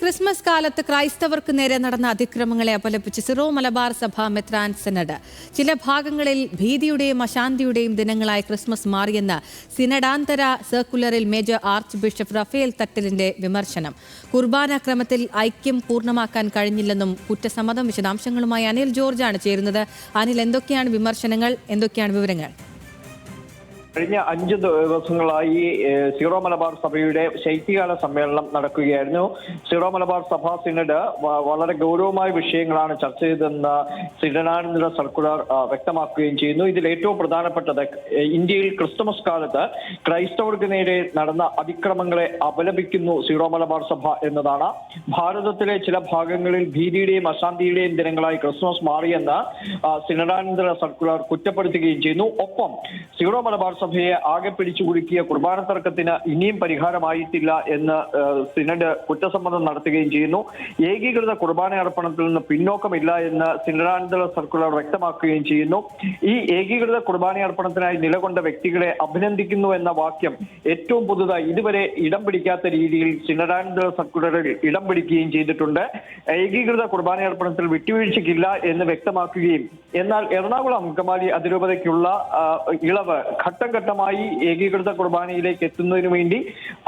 Christmas കാലത്ത് ക്രൈസ്തവർക്ക് നേരെ നടന്ന അതിക്രമങ്ങളെ അപലപിച്ച് സിറോ മലബാർ സഭ മെത്രാൻ സിനഡ്. ചില ഭാഗങ്ങളിൽ ഭീതിയുടെയും അശാന്തിയുടെയും ദിനങ്ങളായി ക്രിസ്മസ് മാറിയെന്ന് സിനഡാന്തര സർക്കുലറിൽ മേജർ ആർച്ച് ബിഷപ്പ് റഫേൽ തട്ടലിന്റെ വിമർശനം. കുർബാനാക്രമത്തിൽ ഐക്യം പൂർണമാക്കാൻ കഴിഞ്ഞില്ലെന്നും കുറ്റസമ്മതം വിശദാംശങ്ങളുമായി അനിൽ ജോർജാണ് ചേരുന്നത്. അനിൽ എന്തൊക്കെയാണ് വിമർശനങ്ങൾ? എന്തൊക്കെയാണ് വിവരങ്ങൾ? കഴിഞ്ഞ അഞ്ച് ദിവസങ്ങളായി സീറോ മലബാർ സഭയുടെ ശൈത്യകാല സമ്മേളനം നടക്കുകയായിരുന്നു. സീറോ മലബാർ സഭാ സിനഡ് വളരെ ഗൗരവമായ വിഷയങ്ങളാണ് ചർച്ച ചെയ്തതെന്ന് സിഡനാനന്ദ സർക്കുലർ വ്യക്തമാക്കുകയും ചെയ്യുന്നു. ഇതിൽ ഏറ്റവും പ്രധാനപ്പെട്ടത് ഇന്ത്യയിൽ ക്രിസ്തുമസ് കാലത്ത് ക്രൈസ്തവർക്ക് നേരെ നടന്ന അതിക്രമങ്ങളെ അപലപിക്കുന്നു സീറോ മലബാർ സഭ എന്നതാണ്. ഭാരതത്തിലെ ചില ഭാഗങ്ങളിൽ ഭീതിയുടെയും അശാന്തിയുടെയും ദിനങ്ങളായി ക്രിസ്മസ് മാറിയെന്ന് സിഡനാനന്ദ സർക്കുലർ കുറ്റപ്പെടുത്തുകയും ചെയ്യുന്നു. ഒപ്പം സീറോ മലബാർ സഭയെ ആകെ പിടിച്ചു കുടുക്കിയ കുർബാന തർക്കത്തിന് ഇനിയും പരിഹാരമായിട്ടില്ല എന്ന് സിനഡ് കുറ്റസമ്മതം നടത്തുകയും ചെയ്യുന്നു. ഏകീകൃത കുർബാന അർപ്പണത്തിൽ നിന്ന് പിന്നോക്കമില്ല എന്ന് സിനഡാനന്തര സർക്കുലർ വ്യക്തമാക്കുകയും ചെയ്യുന്നു. ഈ ഏകീകൃത കുർബാന അർപ്പണത്തിനായി നിലകൊണ്ട വ്യക്തികളെ അഭിനന്ദിക്കുന്നു എന്ന വാക്യം ഏറ്റവും പുതുതായി ഇതുവരെ ഇടം പിടിക്കാത്ത രീതിയിൽ സിനഡാനന്തര സർക്കുലറിൽ ഇടം പിടിക്കുകയും ചെയ്തിട്ടുണ്ട്. ഏകീകൃത കുർബാന അർപ്പണത്തിൽ വിട്ടുവീഴ്ചയ്ക്കില്ല എന്ന് വ്യക്തമാക്കുകയും എന്നാൽ എറണാകുളം അങ്കമാലി അതിരൂപതയ്ക്കുള്ള ഇളവ് ഘട്ടം ഘട്ടമായി ഏകീകൃത കുർബാനയിലേക്ക് എത്തുന്നതിനു വേണ്ടി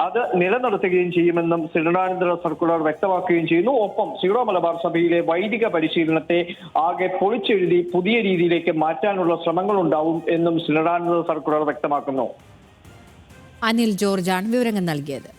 അത് നിലനിർത്തുകയും ചെയ്യുമെന്നും സിനഡാനന്തര സർക്കുലർ വ്യക്തമാക്കുകയും ചെയ്യുന്നു. ഒപ്പം സീറോ മലബാർ സഭയിലെ വൈദിക പരിശീലനത്തെ ആകെ പൊളിച്ചെഴുതി പുതിയ രീതിയിലേക്ക് മാറ്റാനുള്ള ശ്രമങ്ങൾ ഉണ്ടാവും എന്നും സിനഡാനന്തര സർക്കുലർ വ്യക്തമാക്കുന്നു. അനിൽ ജോർജാണ് വിവരങ്ങൾ നൽകിയത്.